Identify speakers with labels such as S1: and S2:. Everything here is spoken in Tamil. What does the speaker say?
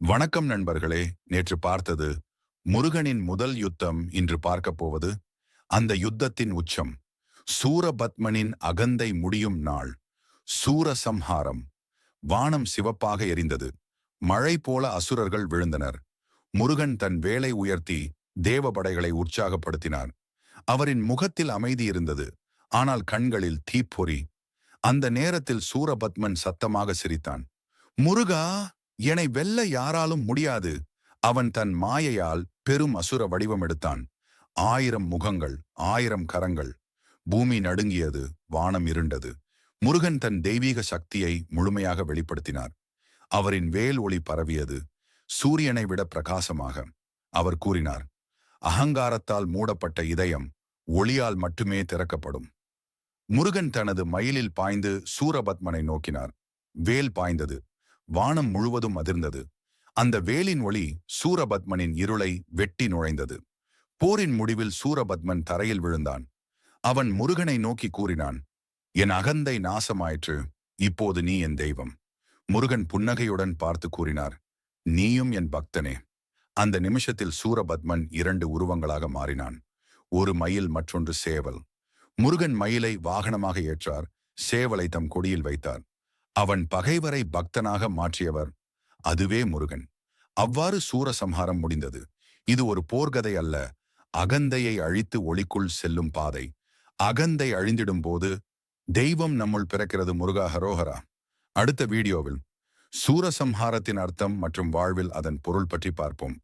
S1: வணக்கம் நண்பர்களே. நேற்று பார்த்தது முருகனின் முதல் யுத்தம் இன்று பார்க்கப் போவது அந்த யுத்தத்தின் உச்சம். சூரபத்மனின் அகந்தை முடியும் நாள். சூரசம்ஹாரம். வானம் சிவப்பாக எரிந்தது. மழை போல அசுரர்கள் விழுந்தனர். முருகன் தன் வேலை உயர்த்தி தேவபடைகளை உற்சாகப்படுத்தினார். அவரின் முகத்தில் அமைதி இருந்தது. ஆனால் கண்களில் தீப்பொறி. அந்த நேரத்தில் சூரபத்மன் சத்தமாக சிரித்தான். முருகா! என்னை வெல்ல யாராலும் முடியாது. அவன் தன் மாயையால் பெரும் அசுர வடிவம் எடுத்தான். ஆயிரம் முகங்கள் ஆயிரம் கரங்கள். பூமி நடுங்கியது வானம் இருண்டது. முருகன் தன் தெய்வீக சக்தியை முழுமையாக வெளிப்படுத்தினார். அவரின் வேல் ஒளி பரவியது. சூரியனை விட பிரகாசமாக. அவர் கூறினார் அகங்காரத்தால் மூடப்பட்ட இதயம் ஒளியால் மட்டுமே திறக்கப்படும். முருகன் தனது மயிலில் பாய்ந்து சூரபத்மனை நோக்கினார். வேல் பாய்ந்தது. வானம் முழுவதும் அதிர்ந்தது. அந்த வேலின் ஒளி சூரபத்மனின் இருளை வெட்டி நுழைந்தது. போரின் முடிவில் சூரபத்மன் தரையில் விழுந்தான். அவன் முருகனை நோக்கி கூறினான் என் அகந்தை நாசமாயிற்று இப்போது நீ என் தெய்வம். முருகன் புன்னகையுடன் பார்த்து கூறினார் நீயும் என் பக்தனே. அந்த நிமிஷத்தில் சூரபத்மன் இரண்டு உருவங்களாக மாறினான். ஒரு மயில் மற்றொன்று சேவல். முருகன் மயிலை வாகனமாக ஏற்றார் சேவலை தம் கொடியில் வைத்தார். அவன் பகைவரை பக்தனாக மாற்றியவர். அதுவே முருகன். அவ்வாறு சூரசம்ஹாரம் முடிந்தது. இது ஒரு போர்கதை அல்ல. அகந்தையை அழித்து ஒளிக்குள் செல்லும் பாதை. அகந்தை அழிந்திடும் போது தெய்வம் நம்முள் பிறக்கிறது முருகா ஹரோஹரா. அடுத்த வீடியோவில். சூரசம்ஹாரத்தின் அர்த்தம் மற்றும் வாழ்வில் அதன் பொருள் பற்றி பார்ப்போம்.